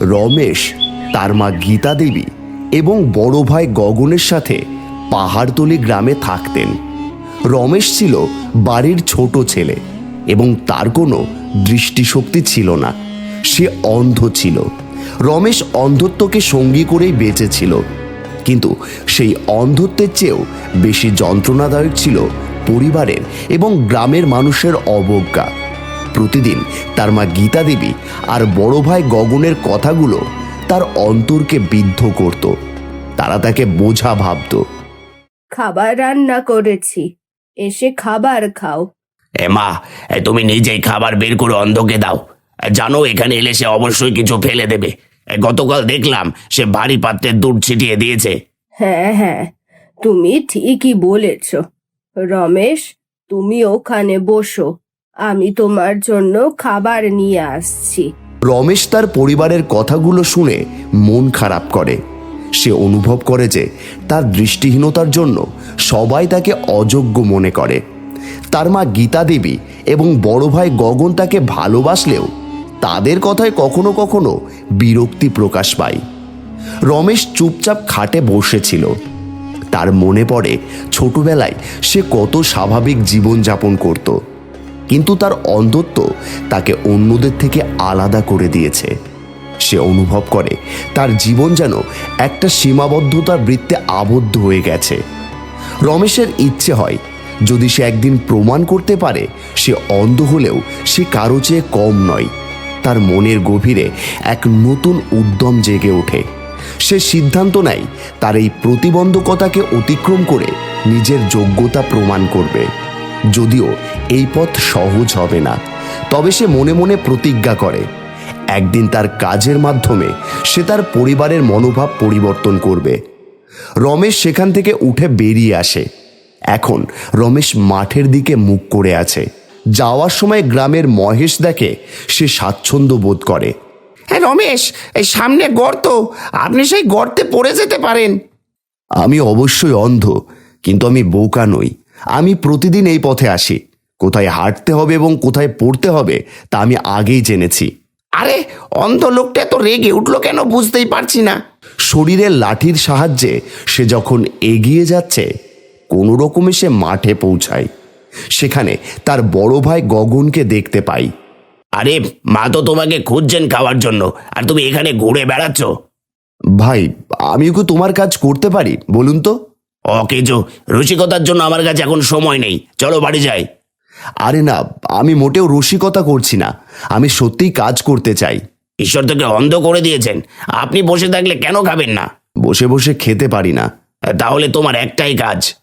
রমেশ, তার মা গীতা দেবী এবং বড় ভাই গগনের সাথে পাহাড়তলি গ্রামে থাকতেন। রমেশ ছিল বাড়ির ছোট ছেলে এবং তার কোনো দৃষ্টিশক্তি ছিল না। সে অন্ধ ছিল। রমেশ অন্ধত্বকে সঙ্গী করেই বেঁচেছিল। কিন্তু সেই অন্ধত্বের চেয়েও বেশি যন্ত্রণাদায়ক ছিল পরিবারের এবং গ্রামের মানুষের অবজ্ঞা। প্রতিদিন তার মা গীতা দেবী আর বড় ভাই গগনের কথাগুলো তার অন্তরকে বিদ্ধ করত। তারা তাকে বোঝা ভাবত। খাবার রান্না করেছি। এসে খাবার খাও। এ মা এ তুমি নিজেই খাবার বের করে অন্ধকে দাও। এ, জানো এখানে এলে সে অবশ্যই কিছু ফেলে দেবে। এ, গতকাল দেখলাম সে ভারী পাত্রে দুধ ছিটিয়ে দিয়েছে। হ্যাঁ হ্যাঁ তুমি ঠিকই বলেছ। রমেশ তুমি ওখানে বসো। আমি তোমার জন্য খাবার নিয়ে আসছি। রমেশ তার পরিবারের কথাগুলো শুনে মন খারাপ করে। সে অনুভব করে যে তার দৃষ্টিহীনতার জন্য সবাই তাকে অযোগ্য মনে করে। তার মা গীতা দেবী এবং বড় ভাই গগন তাকে ভালোবাসলেও তাদের কথায় কখনো কখনো বিরক্তি প্রকাশ পায়। রমেশ চুপচাপ খাটে বসেছিল। তার মনে পড়ে ছোটবেলায় সে কত স্বাভাবিক জীবনযাপন করত। কিন্তু তার অন্ধত্ব তাকে অন্যদের থেকে আলাদা করে দিয়েছে। সে অনুভব করে, তার জীবন যেন একটা সীমাবদ্ধতার বৃত্তে আবদ্ধ হয়ে গেছে। রমেশের ইচ্ছে হয়, যদি সে একদিন প্রমাণ করতে পারে, সে অন্ধ হলেও সে কারও চেয়ে কম নয়। তার মনের গভীরে এক নতুন উদ্যম জেগে ওঠে। সে সিদ্ধান্ত নেয়, তার এই প্রতিবন্ধকতাকে অতিক্রম করে নিজের যোগ্যতা প্রমাণ করবে। যদিও এই পথ সহজ হবে না তবে সে মনে মনে প্রতিজ্ঞা করে। একদিন তার কাজের মাধ্যমে সে তার পরিবারের মনোভাব পরিবর্তন করবে। রমেশ সেখান থেকে উঠে বেরিয়ে আসে। এখন রমেশ মাঠের দিকে মুখ করে আছে। যাওয়ার সময় গ্রামের মহেশ দেখে সে স্বাচ্ছন্দ্য বোধ করে। হ্যাঁ রমেশ এই সামনে গর্ত আপনি সেই গর্তে পড়ে যেতে পারেন। আমি অবশ্যই অন্ধ কিন্তু আমি বোকা নই। আমি প্রতিদিন এই পথে আসি। কোথায় হাঁটতে হবে এবং কোথায় পড়তে হবে, তা আমি আগেই জেনেছি। আরে, অন্ধ লোকটা তো রেগে উঠল কেন বুঝতেই পারছি না। শরীরের লাঠির সাহায্যে সে যখন এগিয়ে যাচ্ছে, কোনো রকমে সে মাঠে পৌঁছায়। সেখানে তার বড় ভাই গগনকে দেখতে পাই। আরে, মা তো তোমাকে খুঁজছেন খাওয়ার জন্য, আর তুমি এখানে ঘুরে বেড়াচ্ছ। ভাই, আমিও কি তোমার কাজ করতে পারি? বলুন তো। অকেজো রসিকতার জন্য আমার কাছে এখন সময় নেই। চলো বাড়ি যাই। আরে না আমি মোটেও রসিকতা করছি না। আমি সত্যিই কাজ করতে চাই। ঈশ্বর তোকে অন্ধ করে দিয়েছেন। আপনি বসে থাকলে কেন খাবেন না? বসে বসে খেতে পারি না। তাহলে তোমার একটাই কাজ।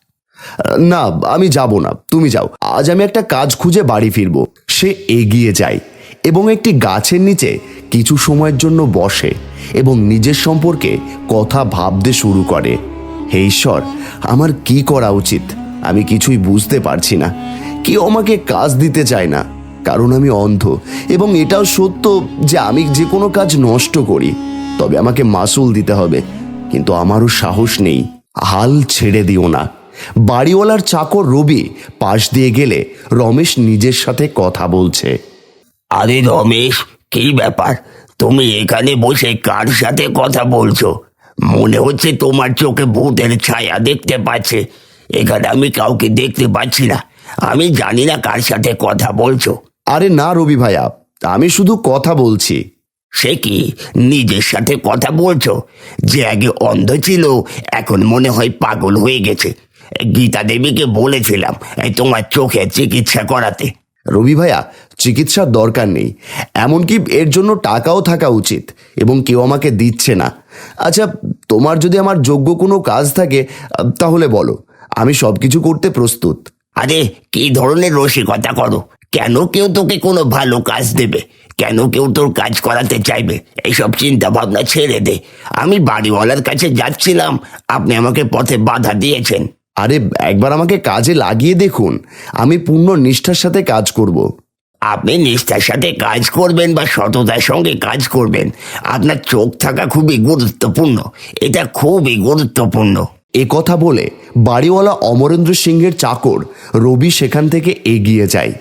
না আমি যাব না। তুমি যাও। আজ আমি একটা কাজ খুঁজে বাড়ি ফিরবো। সে এগিয়ে যায় এবং একটি গাছের নিচে কিছু সময়ের জন্য বসে এবং নিজের সম্পর্কে কথা ভাবতে শুরু করে। হে ঈশ্বর, আমার কি করা উচিত? আমি কিছুই বুঝতে পারছি না। কেউ আমাকে কাজ দিতে চায় না, কারণ আমি অন্ধ, এবং এটাও সত্য যে আমি যে কোনো কাজ নষ্ট করি। তবে আমাকে মাসুল দিতে হবে, কিন্তু আমারও সাহস নেই। হাল ছেড়ে দিও না। বাড়িওয়ালার চাকর রবি পাশ দিয়ে গেলে রমেশ নিজের সাথে কথা বলছে। আরে রমেশ, কি ব্যাপার? তুমি এখানে বসে কার সাথে কথা বলছো? মনে হচ্ছে তোমার চোখে ভূতের ছায়া দেখতে পাচ্ছে। এখানে আমি কাউকে দেখতে পাচ্ছি না। আমি জানি না কার সাথে কথা বলছো। আরে না রবি ভাইয়া আমি শুধু কথা বলছি। সে কি নিজের সাথে কথা বলছো? যে আগে অন্ধ ছিল এখন মনে হয় পাগল হয়ে গেছে। গীতা দেবীকে বলেছিলাম এই তোমার চোখে চিকিৎসা করাতে। রবি ভাইয়া চিকিৎসার দরকার নেই। এমনকি এর জন্য টাকাও থাকা উচিত এবং কেউ আমাকে দিচ্ছে না। আচ্ছা তোমার যদি আমার যোগ্য কোনো কাজ থাকে তাহলে বলো আমি সব কিছু করতে প্রস্তুত। আরে কি ধরনের রসিকতা করো? কেন কেউ তোকে কোনো ভালো কাজ দেবে? কেন কেউ তোর কাজ করাতে চাইবে? এইসব চিন্তা ভাবনা ছেড়ে দে। আমি বাড়িওয়ালার কাছে যাচ্ছিলাম আপনি আমাকে পথে বাধা দিয়েছেন। আরে একবার আমাকে কাজে লাগিয়ে দেখুন। আমি পূর্ণ নিষ্ঠার সাথে কাজ করব। আপনি নিষ্ঠার সাথে কাজ করবেন বা সততার সঙ্গে কাজ করবেন, আপনার চোখ থাকা খুবই গুরুত্বপূর্ণ। এটা খুবই গুরুত্বপূর্ণ। এ কথা বলে বাড়িওয়ালা অমরেন্দ্র সিংহের চাকর রবি সেখান থেকে এগিয়ে যায়।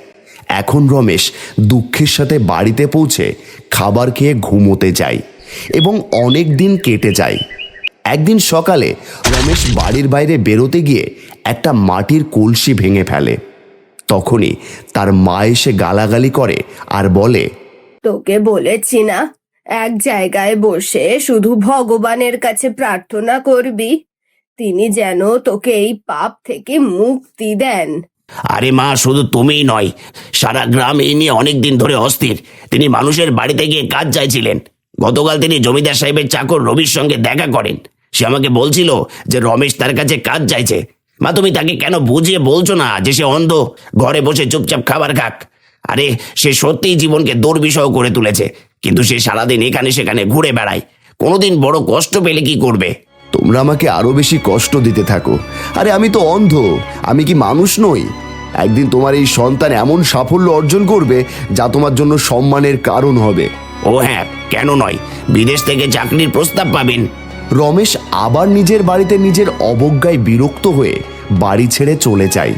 এখন রমেশ দুঃখের সাথে বাড়িতে পৌঁছে খাবার খেয়ে ঘুমোতে যায় এবং অনেক দিন কেটে যায়। একদিন সকালে রমেশ বাড়ির বাইরে বেরোতে গিয়ে একটা মাটির কলসি ভেঙে ফেলে। তখনই তার মা এসে গালাগালি করে আর বলে তোকে বলেছি না এক জায়গায় বসে শুধু ভগবানের কাছে প্রার্থনা করবি। তিনি যেন তোকে এই পাপ থেকে মুক্তি দেন। আরে মা শুধু তুমিই নয় সারা গ্রাম এই নিয়ে অনেকদিন ধরে অস্থির। তিনি মানুষের বাড়িতে গিয়ে কাজ চাইছিলেন। গতকাল তিনি জমিদার সাহেবের চাকর রবির সঙ্গে দেখা করেন। সে আমাকে বলছিল যে রমেশ তার কাছে কাজ চাইছে। মা তুমি তাকে কেন বুঝিয়ে বলছো না যে সে অন্ধ? ঘরে বসে চুপচাপ খাবার খাক। আরে সে সত্যিই জীবনকে দুর্বিষহ করে তুলেছে কিন্তু সে সারাদিন এখানে সেখানে ঘুরে বেড়ায়। কোনোদিন বড় কষ্ট পেলে কি করবে? তোমরা আমাকে আরও বেশি কষ্ট দিতে থাকো। আরে আমি তো অন্ধ। আমি কি মানুষ নই? একদিন তোমার এই সন্তান এমন সাফল্য অর্জন করবে যা তোমার জন্য সম্মানের কারণ হবে। ও হ্যাঁ কেন নয়? বিদেশ থেকে চাকরির প্রস্তাব পাবেন। রমেশ আবার নিজের বাড়িতে নিজের অবজ্ঞায় বিরক্ত হয়ে বাড়ি ছেড়ে চলে যায়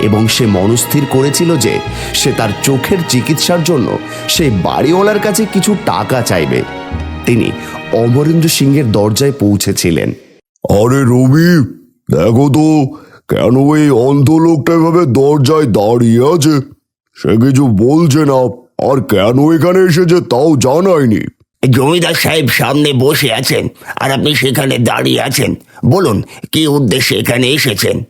এবং সে মনস্থির করেছিল যে সে তার চোখের চিকিৎসার জন্য সেই বাড়িওয়ালার কাছে কিছু টাকা চাইবে। তিনি অমরেন্দ্র সিংহের দরজায় পৌঁছেছিলেন। আরে রবি, দেখো তো, কেন এই অন্ধ লোকটা এভাবে দরজায় দাঁড়িয়ে আছে? সে কিছু বলছে না, আর কেন এখানে এসেছে তাও জানায়নি। জমিদার সাহেব সামনে বসে আছেন আর আপনি সেখানে দাঁড়িয়ে আছেন। বলুন কি উদ্দেশ্যে এখানে এসেছেন?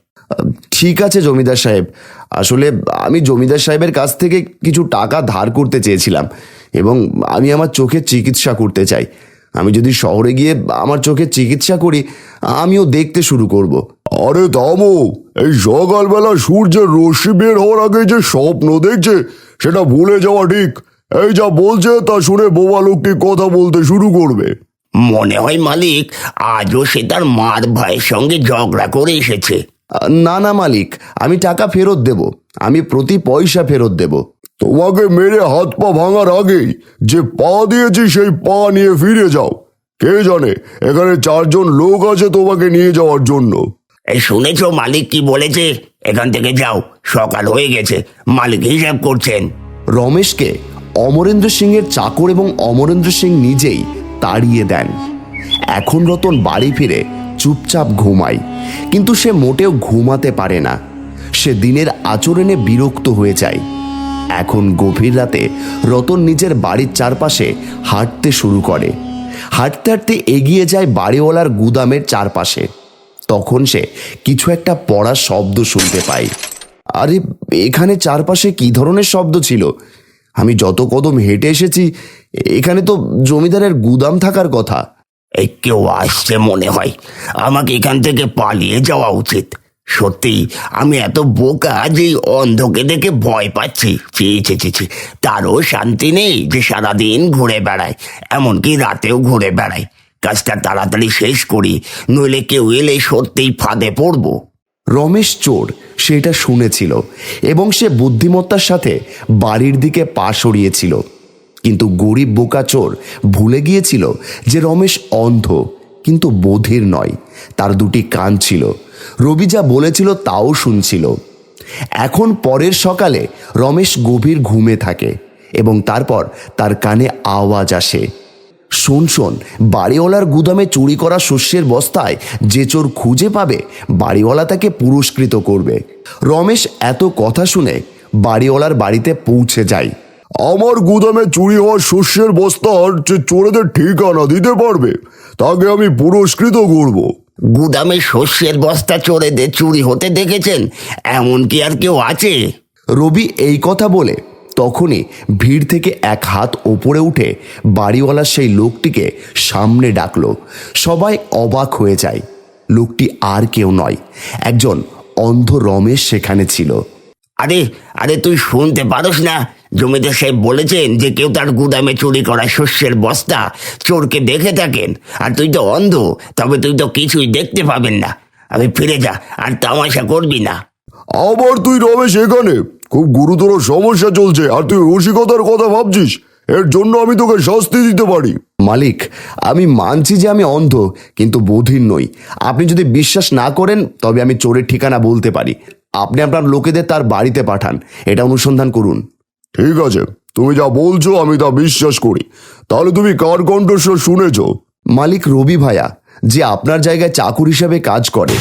ঠিক আছে জমিদার সাহেব। আসলে আমি জমিদার সাহেবের কাছ থেকে কিছু টাকা ধার করতে চেয়েছিলাম এবং আমি আমার চোখের চিকিৎসা করতে চাই। আমি যদি শহরে গিয়ে আমার চোখের চিকিৎসা করি আমিও দেখতে শুরু করব। আরে থামো এই সকালবেলা সূর্যের রশ্মি বের হওয়ার আগে যে স্বপ্ন দেখছে সেটা ভুলে যাওয়া ঠিক। এই যা বলছে তা শুনে বোবা লোকটি কথা বলতে শুরু করবে। মনে হয় মালিক আজও সে তার মার ভাইয়ের সঙ্গে ঝগড়া করে এসেছে। না না মালিক আমি টাকা ফেরত দেব। আমি প্রতি পয়সা ফেরত দেব। তোমাকে মেরে হাত পা ভাঙার আগেই যে পা দিয়েছি সেই পা নিয়ে ফিরে যাও। কে জানে এখানে চারজন লোক আছে তোমাকে নিয়ে যাওয়ার জন্য। এই শুনেছ মালিক কি বলেছে? এখান থেকে যাও সকাল হয়ে গেছে মালিক হিসাব করছেন। রমেশকে অমরেন্দ্র সিংয়ের চাকর এবং অমরেন্দ্র সিং নিজেই তাড়িয়ে দেন। এখন রতন বাড়ি ফিরে চুপচাপ ঘুমায়, কিন্তু সে মোটেও ঘুমাতে পারে না। সে দিনের আচরণে বিরক্ত হয়ে যায়। এখন গভীর রাতে রতন নিজের বাড়ির চারপাশে হাঁটতে শুরু করে। হাঁটতে হাঁটতে এগিয়ে যায় বাড়িওয়ালার গুদামের চারপাশে। তখন সে কিছু একটা পড়ার শব্দ শুনতে পায়। আরে, এখানে চারপাশে কি ধরনের শব্দ ছিল? আমি যত কদম হেঁটে এসেছি, এখানে তো জমিদারের গুদাম থাকার কথা। এই কেউ আসছে মনে হয়, আমাকে এখান থেকে পালিয়ে যাওয়া উচিত। সত্যি, আমি এত বোকা যে এই অন্ধকে দেখে ভয় পাচ্ছি। ছি তারও শান্তি নেই যে সারাদিন ঘুরে বেড়ায়, এমনকি রাতেও ঘুরে বেড়ায়। কাজটা তাড়াতাড়ি শেষ করি, নইলে কেউ এলে সত্যিই ফাঁদে পড়ব। রমেশ চোর সেটা শুনেছিল এবং সে বুদ্ধিমত্তার সাথে বাড়ির দিকে পা সরিয়েছিল। কিন্তু গরিব বোকা চোর ভুলে গিয়েছিল যে রমেশ অন্ধ, কিন্তু বধির নয়, তার দুটি কান ছিল। রবি যা বলেছিল তাও শুনছিল। এখন পরের সকালে রমেশ গভীর ঘুমে থাকে এবং তারপর তার কানে আওয়াজ আসে। শোন শোন বাড়িওয়ালার গুদামে চুরি করা শস্যের বস্তায় যে চোর খুঁজে পাবে বাড়িওয়ালা তাকে পুরস্কৃত করবে। রমেশ এত কথা শুনে বাড়িওয়ালার বাড়িতে পৌঁছে যায়। আমার গুদামে চুরি হওয়া শস্যের বস্তার যে চোরেদের ঠিকানা দিতে পারবে তাকে আমি পুরস্কৃত করব। গুদামে শস্যের বস্তা চোরেদের চুরি হতে দেখেছেন? এমন কি আর কেউ আছে? রবি এই কথা বলে তখনই ভিড় থেকে এক হাত ওপরে উঠে বাড়িওয়ালা সেই লোকটিকে সামনে ডাকলো। সবাই অবাক হয়ে যায়। লোকটি আর কেউ নয়, একজন অন্ধ রমেশ সেখানে ছিল। আরে আরে তুই শুনতে পারোস না। জমিদার সাহেব বলেছেন যে কেউ তার গুদামে চুরি করা শস্যের বস্তা চোরকে দেখে থাকেন। আর তুই তো অন্ধ, তবে তুই তো কিছুই দেখতে পাবেন না। আমি ফিরে যা, আর তামাশা করবি না। আবার তুই রমেশ এখানে? খুব গুরুতর সমস্যা চলছে আর তুই রসিকতার কথা ভাবছিস? এর জন্য আমি তোকে শাস্তি দিতে পারি। মালিক আমি মানছি যে আমি অন্ধ কিন্তু বধির নই। আপনি যদি বিশ্বাস না করেন তবে আমি চোরের ঠিকানা বলতে পারি। আপনি আপনার লোকেদের তার বাড়িতে পাঠান এটা অনুসন্ধান করুন। ঠিক আছে তুমি যা বলছো আমি তা বিশ্বাস করি। তাহলে তুমি কার কণ্ঠস্বর শুনেছ? মালিক রবি ভাইয়া যে আপনার জায়গায় চাকুর হিসাবে কাজ করে।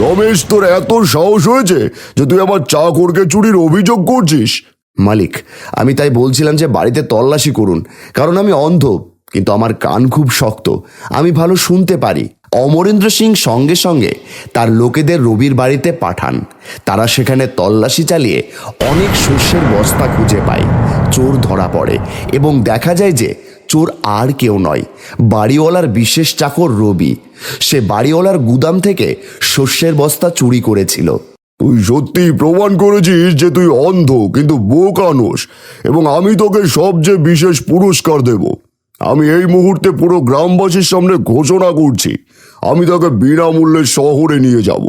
রমেশ, তোর এত সাহস হয়েছে যে তুই আবার চাকরকে চুরির অভিযোগ করছিস? মালিক, আমি তাই বলছিলাম যে বাড়িতে তল্লাশি করুন, কারণ আমি অন্ধ, কিন্তু আমার কান খুব শক্ত। আমি ভালো শুনতে পারি। অমরেন্দ্র সিং সঙ্গে সঙ্গে তার লোকেদের রবির বাড়িতে পাঠান। তারা সেখানে তল্লাশি চালিয়ে অনেক শস্যের বস্তা খুঁজে পায়। চোর ধরা পড়ে এবং দেখা যায় যে চোর আর কেউ নয়। বাড়িওয়ালার বিশেষ চাকর রবি। সে বাড়িওয়ালার গুদাম থেকে শস্যের বস্তা চুরি করেছিল। তুই সত্যি প্রমাণ করেছিস যে তুই অন্ধ, কিন্তু বোকানোস এবং আমি তোকে সবচেয়ে বিশেষ পুরস্কার দেব। আমি এই মুহূর্তে পুরো গ্রামবাসীর সামনে ঘোষণা করছি। আমি তোকে বিনামূল্যে শহরে নিয়ে যাব,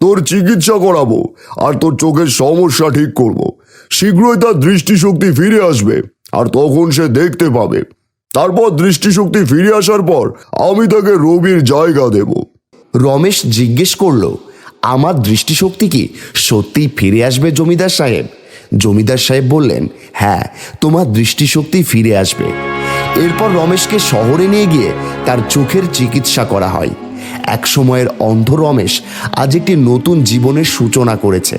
তোর চিকিৎসা করাবো, আর তোর চোখের সমস্যা ঠিক করব। শীঘ্রই তার দৃষ্টিশক্তি ফিরে আসবে, আর তখন সে দেখতে পাবে। তারপর দৃষ্টিশক্তি ফিরে আসার পর আমি তাকে রবির জায়গা দেব। রমেশ জিজ্ঞেস করল, আমার দৃষ্টিশক্তি কি সত্যিই ফিরে আসবে জমিদার সাহেব? জমিদার সাহেব বললেন হ্যাঁ তোমার দৃষ্টিশক্তি ফিরে আসবে। এরপর রমেশকে শহরে নিয়ে গিয়ে তার চোখের চিকিৎসা করা হয়। এক সময়ের অন্ধ রমেশ আজ একটি নতুন জীবনের সূচনা করেছে,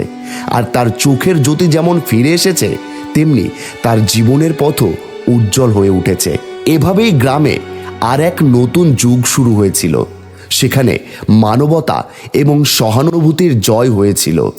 আর তার চোখের জ্যোতি যেমন ফিরে এসেছে, তেমনি তার জীবনের পথও উজ্জ্বল হয়ে উঠেছে। এভাবেই গ্রামে আর এক নতুন যুগ শুরু হয়েছিল। সেখানে মানবতা এবং সহানুভূতির জয় হয়েছিল।